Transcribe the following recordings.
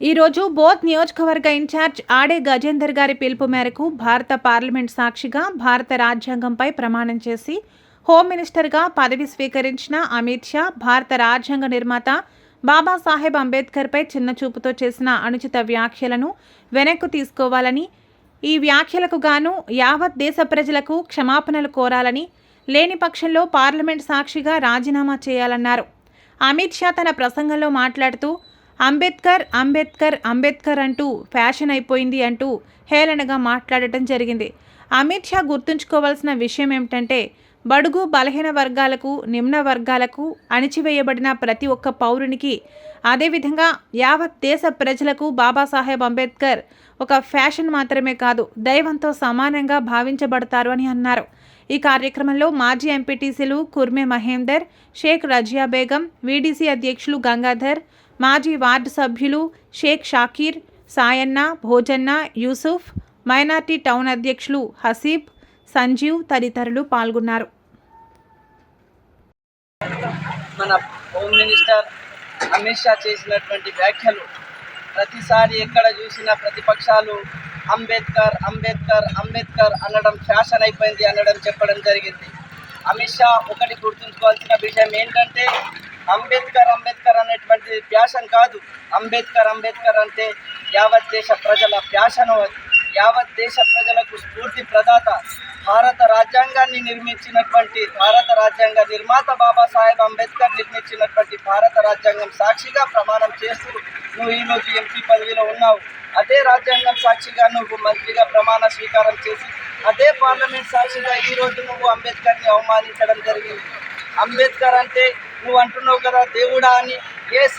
ఈరోజు బోత్ నియోజకవర్గ ఇన్ఛార్జ్ ఆడే గజేందర్ గారి పిలుపు మేరకు భారత పార్లమెంట్ సాక్షిగా భారత రాజ్యాంగంపై ప్రమాణం చేసి హోమ్ మినిస్టర్గా పదవి స్వీకరించిన అమిత్ షా భారత రాజ్యాంగ నిర్మాత బాబాసాహెబ్ అంబేద్కర్పై చిన్న చూపుతో చేసిన అనుచిత వ్యాఖ్యలను వెనక్కు తీసుకోవాలని ఈ వ్యాఖ్యలకు గాను యావత్ దేశ ప్రజలకు క్షమాపణలు కోరాలని లేని పక్షంలో పార్లమెంట్ సాక్షిగా రాజీనామా చేయాలన్నారు. అమిత్ షా తన ప్రసంగంలో మాట్లాడుతూ అంబేద్కర్ అంబేద్కర్ అంబేద్కర్ అంటూ ఫ్యాషన్ అయిపోయింది అంటూ హేళనగా మాట్లాడటం జరిగింది. అమిత్ షా గుర్తుంచుకోవాల్సిన విషయం ఏమిటంటే బడుగు బలహీన వర్గాలకు నిమ్న వర్గాలకు అణిచివేయబడిన ప్రతి ఒక్క పౌరునికి అదేవిధంగా యావత్ దేశ ప్రజలకు బాబాసాహెబ్ అంబేద్కర్ ఒక ఫ్యాషన్ మాత్రమే కాదు దైవంతో సమానంగా భావించబడతారు అని అన్నారు. ఈ కార్యక్రమంలో మాజీ ఎంపీటీసీలు కుర్మే మహేందర్ షేక్ రజియా బేగం వీడీసీ అధ్యక్షులు గంగాధర్ మాజీ వార్డు సభ్యులు షేక్ షాకీర్ సాయన్న భోజన్న యూసుఫ్ మైనార్టీ టౌన్ అధ్యక్షులు హసీబ్ సంజీవ్ తదితరులు పాల్గొన్నారు. మన హోమ్ మినిస్టర్ అమిత్ షా చేసినటువంటి వ్యాఖ్యలు ప్రతిసారి ఎక్కడ చూసినా ప్రతిపక్షాలు అంబేద్కర్ అంబేద్కర్ అంబేద్కర్ అనడం ఫ్యాషన్ అయిపోయింది అనడం చెప్పడం జరిగింది. అమిత్ షా ఒకటి గుర్తుంచుకోవాల్సిన విషయం ఏంటంటే అంబేద్కర్ అంబేద్కర్ అనేటువంటి ఫ్యాషన్ కాదు. అంబేద్కర్ అంబేద్కర్ అంటే యావత్ దేశ ప్రజల ఫ్యాషన్ యావత్ దేశ ప్రజలకు స్ఫూర్తి ప్రదాత. భారత రాజ్యాంగాన్ని నిర్మించినటువంటి భారత రాజ్యాంగ నిర్మాత బాబాసాహెబ్ అంబేద్కర్ నిర్మించినటువంటి భారత రాజ్యాంగం సాక్షిగా ప్రమాణం చేస్తూ నువ్వు ఈరోజు ఎంపీ పదవిలో ఉన్నావు. అదే రాజ్యాంగం సాక్షిగా నువ్వు మంత్రిగా ప్రమాణ స్వీకారం చేసి అదే పార్లమెంట్ సాక్షిగా ఈరోజు నువ్వు అంబేద్కర్ని అవమానించడం జరిగింది. అంబేద్కర్ అంటే నువ్వు అంటున్నావు కదా దేవుడా అని. ఎస్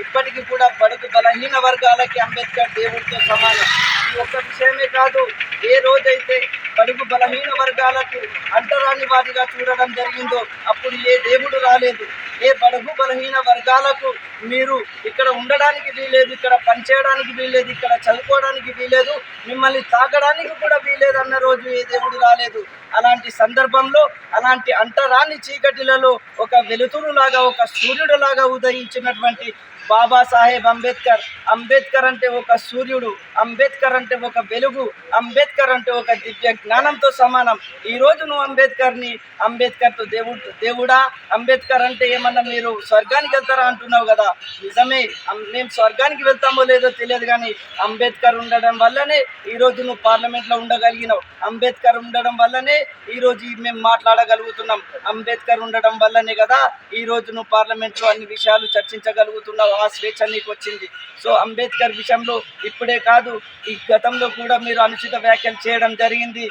ఇప్పటికీ కూడా బడుగు బలహీన వర్గాలకి అంబేద్కర్ దేవుడితో సమానం. ఈ ఒక్క విషయమే కాదు ఏ రోజైతే బడుగు బలహీన వర్గాలకు అంటరాని వారిగా చూడడం జరిగిందో అప్పుడు ఏ దేవుడు రాలేదు. ఏ బడుగు బలహీన వర్గాలకు మీరు ఇక్కడ ఉండడానికి వీలేదు ఇక్కడ పనిచేయడానికి వీలేదు ఇక్కడ చదువుకోవడానికి వీలేదు మిమ్మల్ని తాగడానికి కూడా వీలేదు అన్న రోజు ఏ దేవుడు రాలేదు. అలాంటి సందర్భంలో అలాంటి అంటరాని చీకటిలలో ఒక వెలుతురులాగా ఒక సూర్యుడులాగా ఉదయించినటువంటి బాబాసాహెబ్ అంబేద్కర్ అంబేద్కర్ అంటే ఒక సూర్యుడు అంబేద్కర్ అంటే ఒక వెలుగు అంబేద్కర్ అంటే ఒక దివ్య జ్ఞానంతో సమానం. ఈ నువ్వు అంబేద్కర్ని అంబేద్కర్తో దేవుడు దేవుడా? అంబేద్కర్ అంటే ఏమన్నా మీరు స్వర్గానికి వెళ్తారా అంటున్నావు కదా? నిజమే మేము స్వర్గానికి వెళ్తామో లేదో తెలియదు కానీ అంబేద్కర్ ఉండడం వల్లనే ఈ నువ్వు పార్లమెంట్లో ఉండగలిగినావు. అంబేద్కర్ ఉండడం వల్లనే ఈ రోజు మేము మాట్లాడగలుగుతున్నాం. అంబేద్కర్ ఉండడం వల్లనే కదా ఈ నువ్వు పార్లమెంట్లో అన్ని విషయాలు చర్చించగలుగుతున్నావు. ఆ స్వేచ్ఛ నీకు వచ్చింది. సో అంబేద్కర్ విషయంలో ఇప్పుడే కాదు ఈ గతంలో కూడా మీరు అనుచిత వ్యాఖ్యలు చేయడం జరిగింది.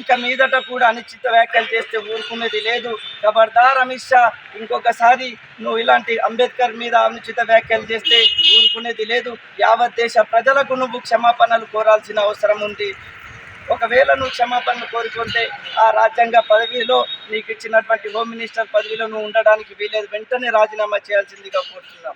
ఇక మీదట కూడా అనిశ్చిత వ్యాఖ్యలు చేస్తే ఊరుకునేది లేదు. ఖబర్దార్ అమిత్ షా ఇంకొకసారి నువ్వు ఇలాంటి అంబేద్కర్ మీద అనుచిత వ్యాఖ్యలు చేస్తే ఊరుకునేది లేదు. యావత్ దేశ ప్రజలకు నువ్వు క్షమాపణలు కోరాల్సిన అవసరం ఉంది. ఒకవేళ నువ్వు క్షమాపణలు కోరుకుంటే ఆ రాజ్యాంగ పదవిలో నీకు ఇచ్చినటువంటి హోమ్ మినిస్టర్ పదవిలో నువ్వు ఉండడానికి వీలేదు. వెంటనే రాజీనామా చేయాల్సిందిగా కోరుతున్నాం.